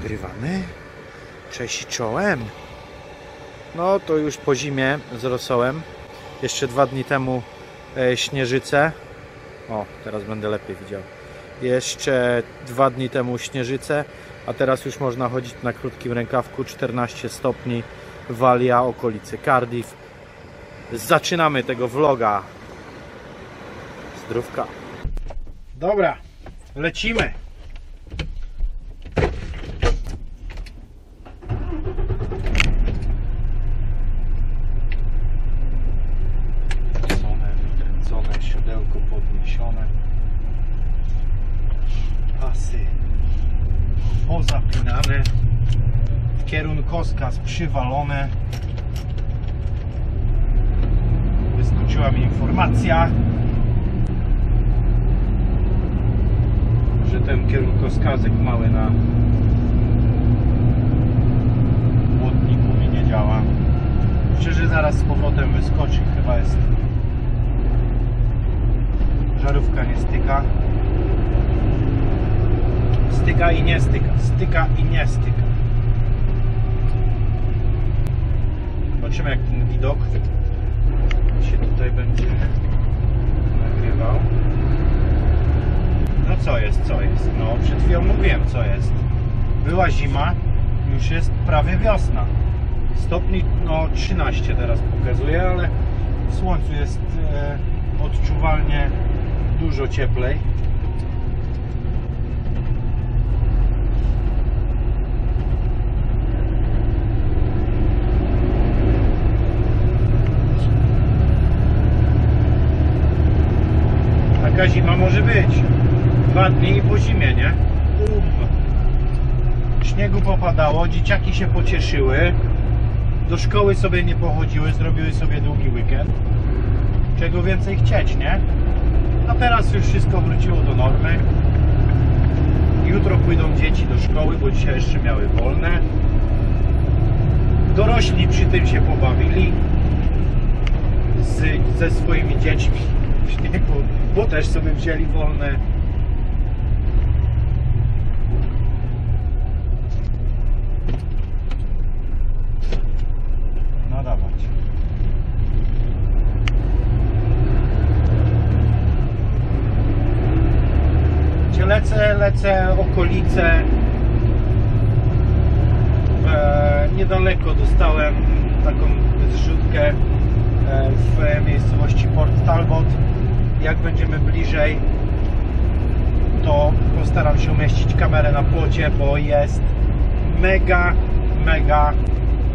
nagrywamy. Cześć czołem. No to już po zimie z rosołem. Jeszcze dwa dni temu e, śnieżyce. O, teraz będę lepiej widział. Jeszcze dwa dni temu śnieżyce, a teraz już można chodzić na krótkim rękawku. 14 stopni, Walia, okolice Cardiff. Zaczynamy tego vloga. Zdrówka. Dobra, lecimy. Podniesione. Pasy pozapinane. Kierunkowskaz przywalone. Wyskoczyła mi informacja, że ten kierunkowskazek mały na błotniku mi nie działa. Myślę, że zaraz z powrotem wyskoczy. Chyba jest żarówka nie styka. Styka i nie styka. Styka i nie styka. Zobaczymy jak ten widok się tutaj będzie nagrywał. No co jest, co jest? No przed chwilą mówiłem co jest. Była zima, już jest prawie wiosna. Stopni no 13 teraz pokazuje, ale w słońcu jest e, odczuwalnie dużo cieplej. Taka zima może być. Dwa dni i po zimie, nie? Śniegu popadało, dzieciaki się pocieszyły. Do szkoły sobie nie pochodziły, zrobiły sobie długi weekend. Czego więcej chcieć, nie? A teraz już wszystko wróciło do normy. Jutro pójdą dzieci do szkoły, bo dzisiaj jeszcze miały wolne. Dorośli przy tym się pobawili z, ze swoimi dziećmi bo też sobie wzięli wolne. Lecę, okolice. E, niedaleko dostałem taką zrzutkę e, w miejscowości Port Talbot. Jak będziemy bliżej, to postaram się umieścić kamerę na płocie, bo jest mega, mega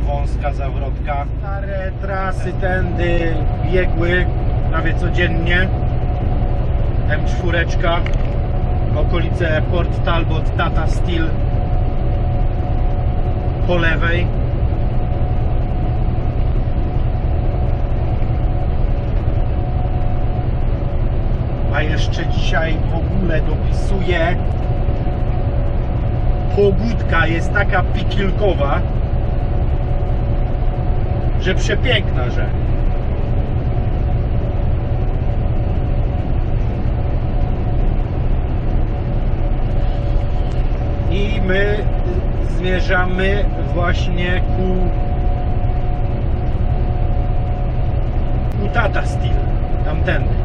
wąska zawrotka. Stare trasy tędy biegły prawie codziennie. M4, okolice Port Talbot, Tata Steel po lewej. A jeszcze dzisiaj w ogóle dopisuje pogódka jest taka pikilkowa, że przepiękna, że i my zmierzamy właśnie ku ku Tata Steel, tamtędy.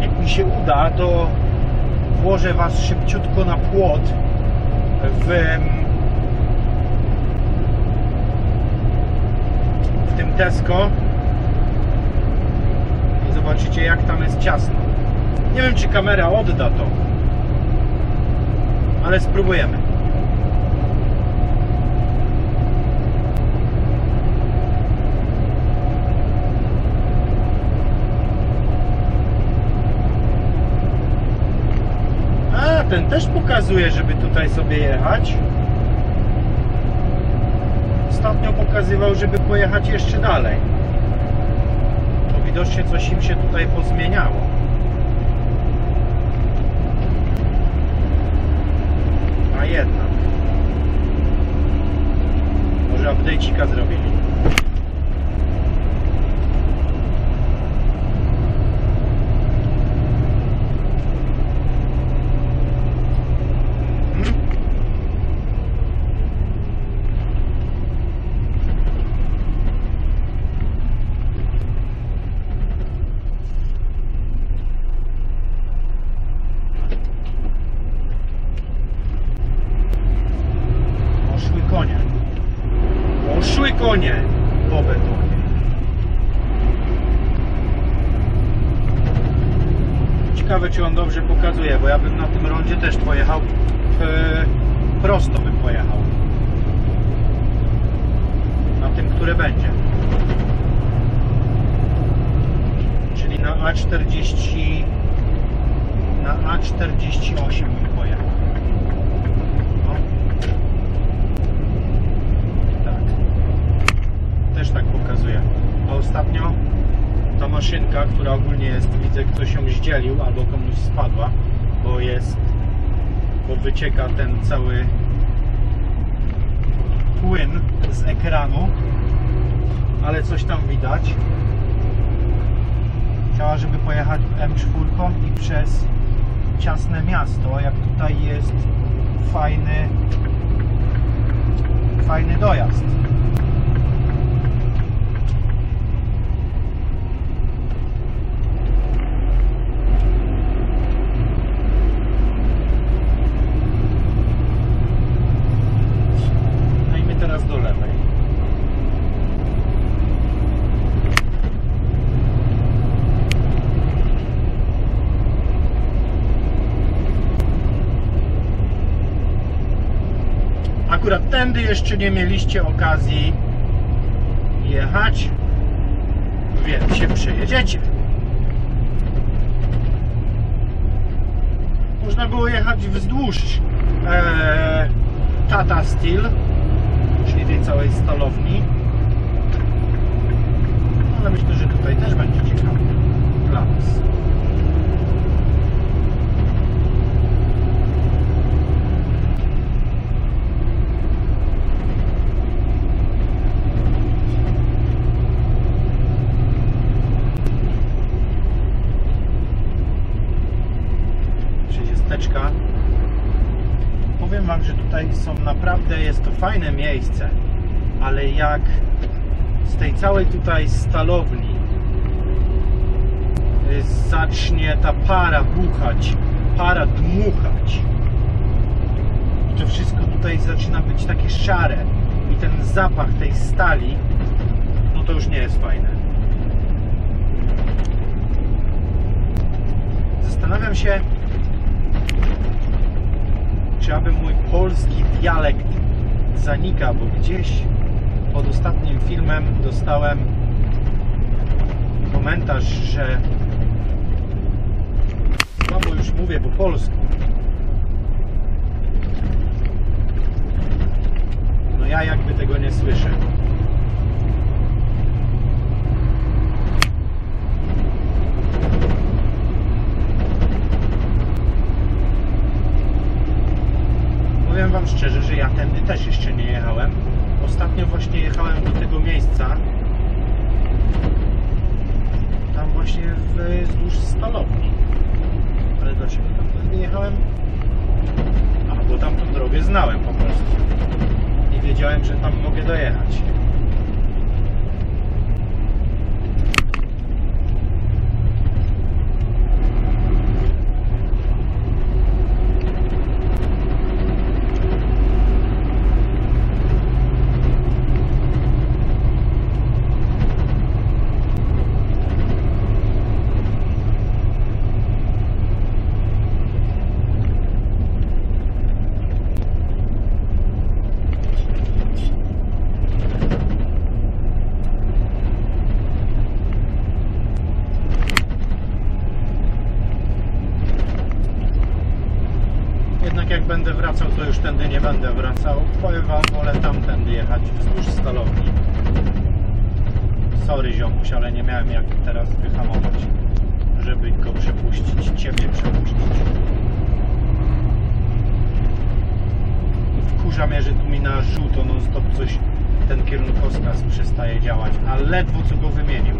Jak mi się uda, to włożę Was szybciutko na płot w, w tym Tesco zobaczycie jak tam jest ciasno. Nie wiem czy kamera odda to, ale spróbujemy. A, ten też pokazuje, żeby tutaj sobie jechać. Ostatnio pokazywał, żeby pojechać jeszcze dalej. Widocznie coś im się tutaj pozmieniało. A jednak. Może update'cika zrobili. Ciekawe, czy on dobrze pokazuje, bo ja bym na tym rondzie też pojechał e, prosto bym pojechał. Na tym, które będzie. Czyli na A40 na A48 bym pojechał. No. Tak. Też tak pokazuje. A ostatnio ta maszynka, która ogólnie jest, widzę ktoś ją zdzielił albo komuś spadła, bo jest, bo wycieka ten cały płyn z ekranu, ale coś tam widać. Chciała, żeby pojechać M4 i przez ciasne miasto, jak tutaj jest fajny fajny dojazd. No i my teraz do lewej. Akurat tędy jeszcze nie mieliście okazji jechać, więc się przejedziecie. Można było jechać wzdłuż e, Tata Steel, czyli tej całej stalowni. Ale myślę, że tutaj też będzie ciekawe dla. Trzydziesteczka. Powiem Wam, że tutaj są naprawdę, jest to fajne miejsce, ale jak z tej całej tutaj stalowni y, zacznie ta para buchać, para dmuchać to wszystko tutaj zaczyna być takie szare i ten zapach tej stali, no to już nie jest fajne. Zastanawiam się, czy aby mój polski dialekt zanika, bo gdzieś pod ostatnim filmem dostałem komentarz, że słabo już mówię po polsku. No ja jakby tego nie słyszę. Powiem Wam szczerze, że ja tędy też jeszcze nie jechałem. Ostatnio właśnie jechałem do tego miejsca. Tam właśnie wzdłuż stalowni. Ale dlaczego tam tędy jechałem? A, bo tamtą drogę znałem po prostu. I wiedziałem, że tam mogę dojechać. Jednak jak będę wracał, to już tędy nie będę wracał. Powiem Wam, wolę tamtędy jechać wzdłuż stalowni. Sorry ziomuś, ale nie miałem jak teraz wyhamować, żeby go przepuścić, Ciebie przepuścić. Wkurza mnie, że tu mi na żółto non stop coś, ten kierunkowskaz przestaje działać, a ledwo co go wymienił.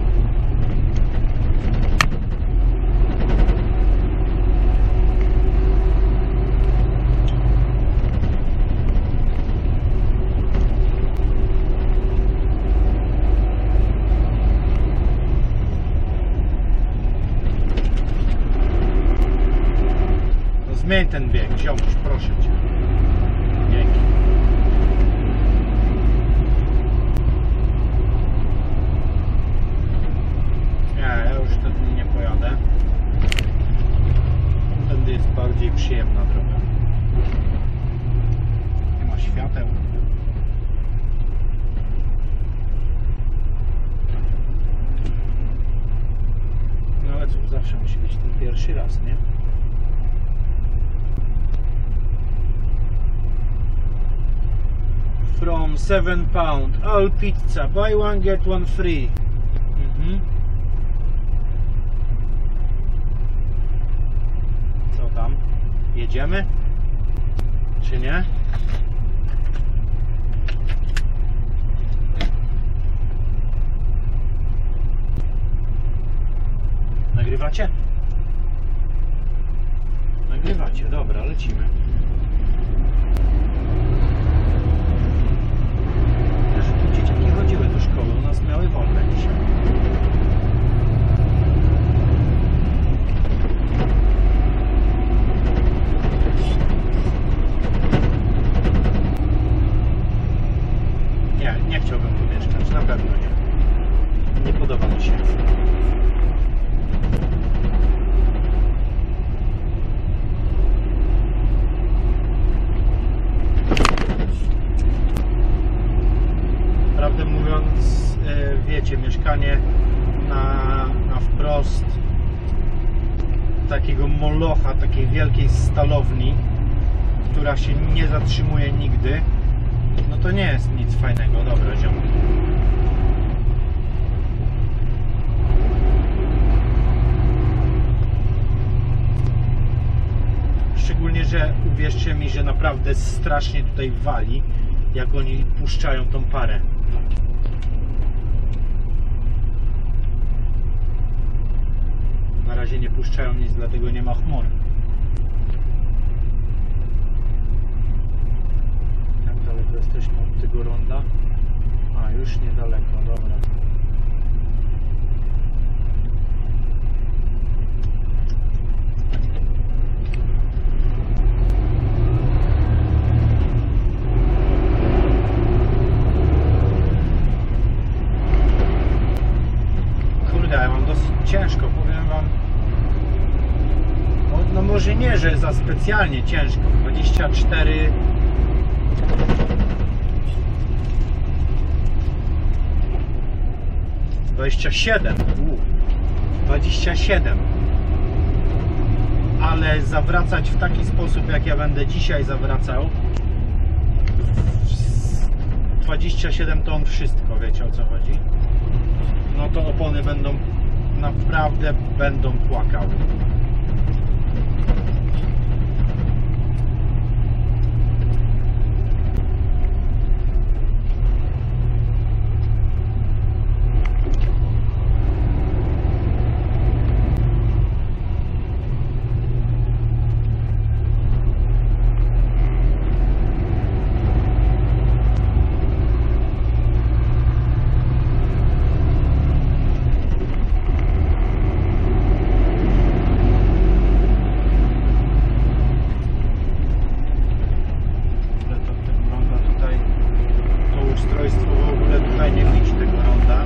Zmień ten bieg, ziomuś, proszę Cię. Dzięki. Nie, ja już tędy nie pojadę. Tędy jest bardziej przyjemna droga. Nie ma świateł. No ale cóż, zawsze musi być ten pierwszy raz, nie? From 7 pound, all pizza, buy one get one free. Mhm. Co tam? Jedziemy? Czy nie? Nagrywacie? Nagrywacie, dobra, lecimy. Ja, że tu dzieciaki nie chodziły do szkoły, u nas miały wolne dzisiaj. Nie, nie chciałbym tu mieszkać, na pewno nie. Nie podoba mi się. Prawdę mówiąc, e, wiecie, mieszkanie na, na wprost takiego molocha, takiej wielkiej stalowni, która się nie zatrzymuje nigdy, no to nie jest nic fajnego. Dobra, ziomki. Szczególnie, że uwierzcie mi, że naprawdę strasznie tutaj wali, jak oni puszczają tą parę. Na razie nie puszczają nic, dlatego nie ma chmur. Jak daleko jesteśmy od tego ronda? A, już niedaleko, dobra. Kurde, ja mam dosyć ciężko, powiem wam. No, no może nie, że za specjalnie ciężko. 24 27 U, 27 Ale zawracać w taki sposób jak ja będę dzisiaj zawracał 27 ton wszystko, wiecie o co chodzi? no to opony będą naprawdę będą płakały. Ale to tego ronda tutaj, to ustrojstwo w ogóle tutaj nie widzi tego ronda.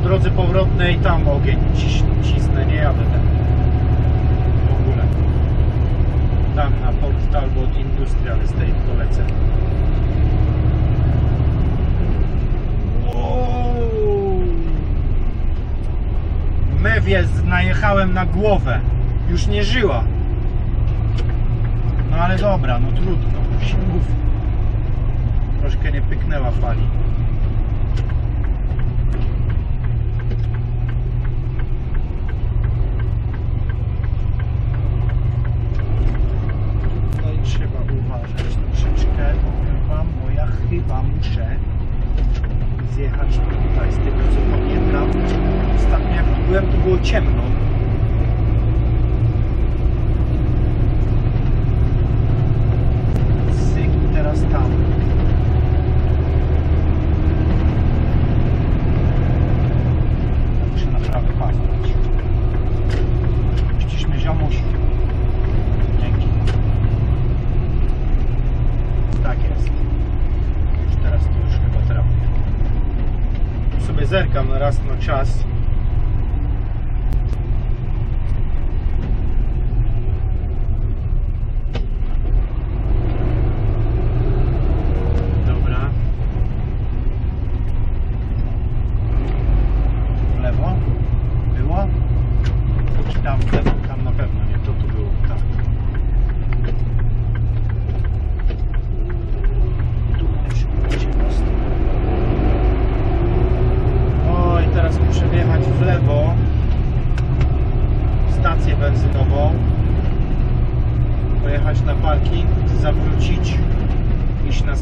W drodze powrotnej tam ogień ciś, cisnę, nie jadę ten w ogóle. Tam albo od Industrial Estate polecę. Wow. mewie z- najechałem na głowę. Już nie żyła. No ale dobra, no trudno. Troszkę nie pyknęła fali. Tutaj trzeba uważać troszeczkę, powiem wam, bo ja chyba muszę zjechać tutaj z tego co pamiętam. Ostatnio jak byłem to było ciemno. Syk i teraz tam. Muszę naprawdę paznąć. Puścisz mnie ziomuś. Dzięki. Tak jest. Już teraz to już chyba trafię. Tu sobie zerkam raz na czas.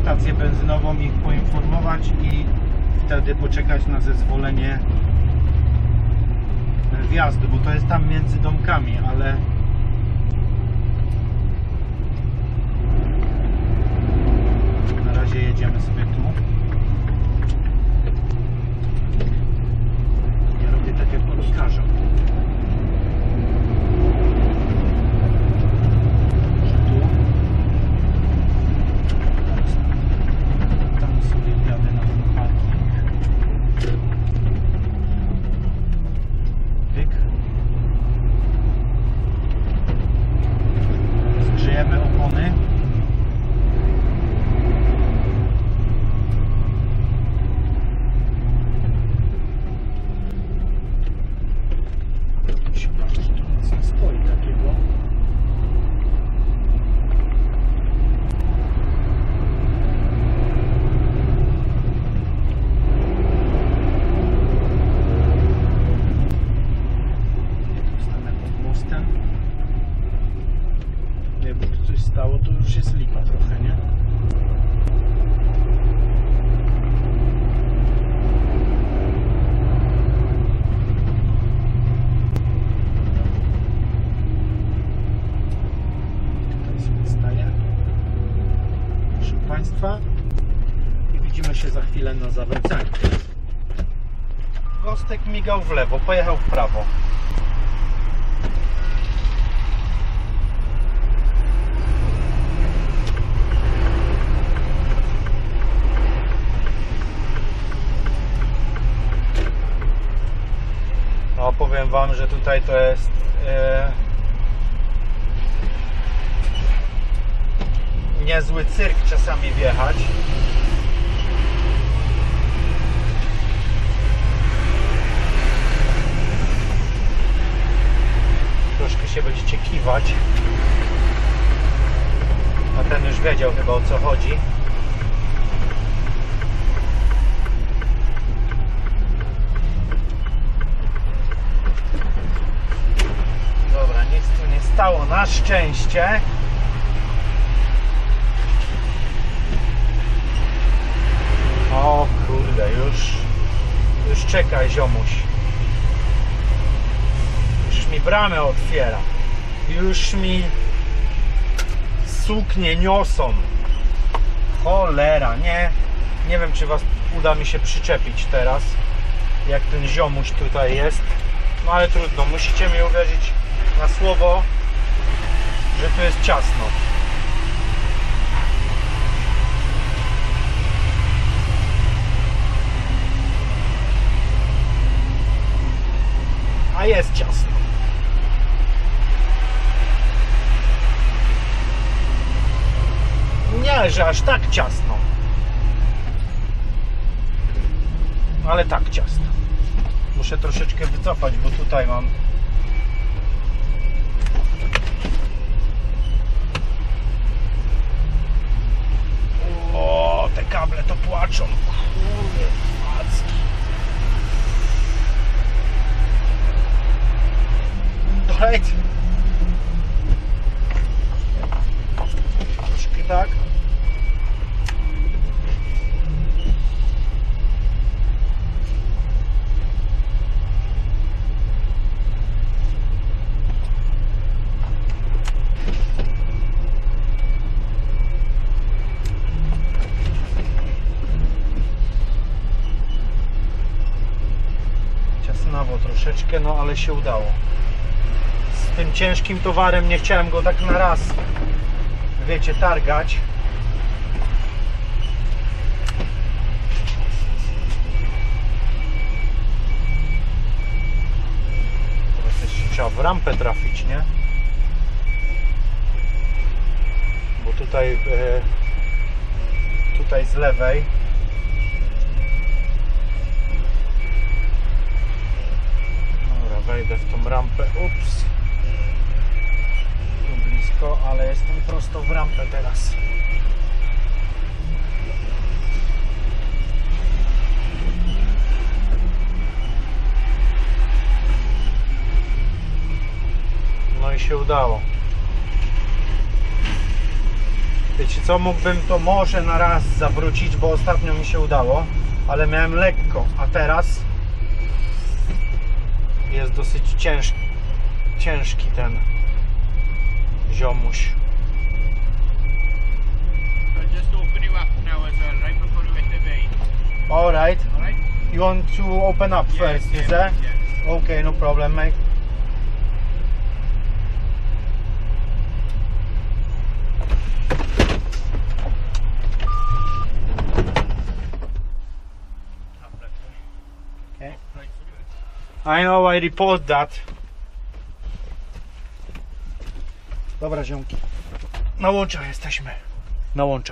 stację benzynową, ich poinformować i wtedy poczekać na zezwolenie wjazdu, bo to jest tam między domkami, ale na razie jedziemy sobie tu. Ja robię tak jak oni każą. Że tu tam sobie wjadę na ten parking. Pyk. Zgrzejemy opony. Siema, że tu nic nie stoi takiego. Zostanę pod mostem. Nie, bo tu coś stało, to już jest lipa trochę, nie? Tutaj sobie staję. Proszę Państwa. I widzimy się za chwilę na zawracaniu. Migał w lewo, pojechał w prawo. No powiem Wam, że tutaj to jest e, niezły cyrk czasami wjechać. Troszkę się kiwać. A ten już wiedział chyba o co chodzi. Dobra, nic tu nie stało na szczęście. O kurde, już już czekaj ziomuś. Już mi bramę otwiera. Już mi suknie niosą. Cholera, nie. Nie wiem czy was uda mi się przyczepić teraz. Jak ten ziomuś tutaj jest. No ale trudno, musicie mi uwierzyć na słowo, że tu jest ciasno. A jest ciasno. Nie, że aż tak ciasno. Ale tak ciasno. Muszę troszeczkę wycofać, bo tutaj mam O, te kable to płaczą. Kurde, macki. Right. Troszkę tak. Troszeczkę, no ale się udało. Z tym ciężkim towarem nie chciałem go tak na raz, wiecie, targać. Trzeba w rampę trafić, nie? Bo tutaj, e, tutaj z lewej Dobra, wejdę w tą rampę. Ups. Tu blisko, ale jestem prosto w rampę teraz. No i się udało. Wiecie co, mógłbym to może na raz zawrócić, bo ostatnio mi się udało, ale miałem lekko, a teraz jest dosyć ciężki, ciężki ten ziomuś. Alright, Alright? you want to open up first, is that? Yes. Okay, no problem, mate. Okay. Right, I know, I report that. Dobra, ziomki. Na łączach jesteśmy. Na łączach.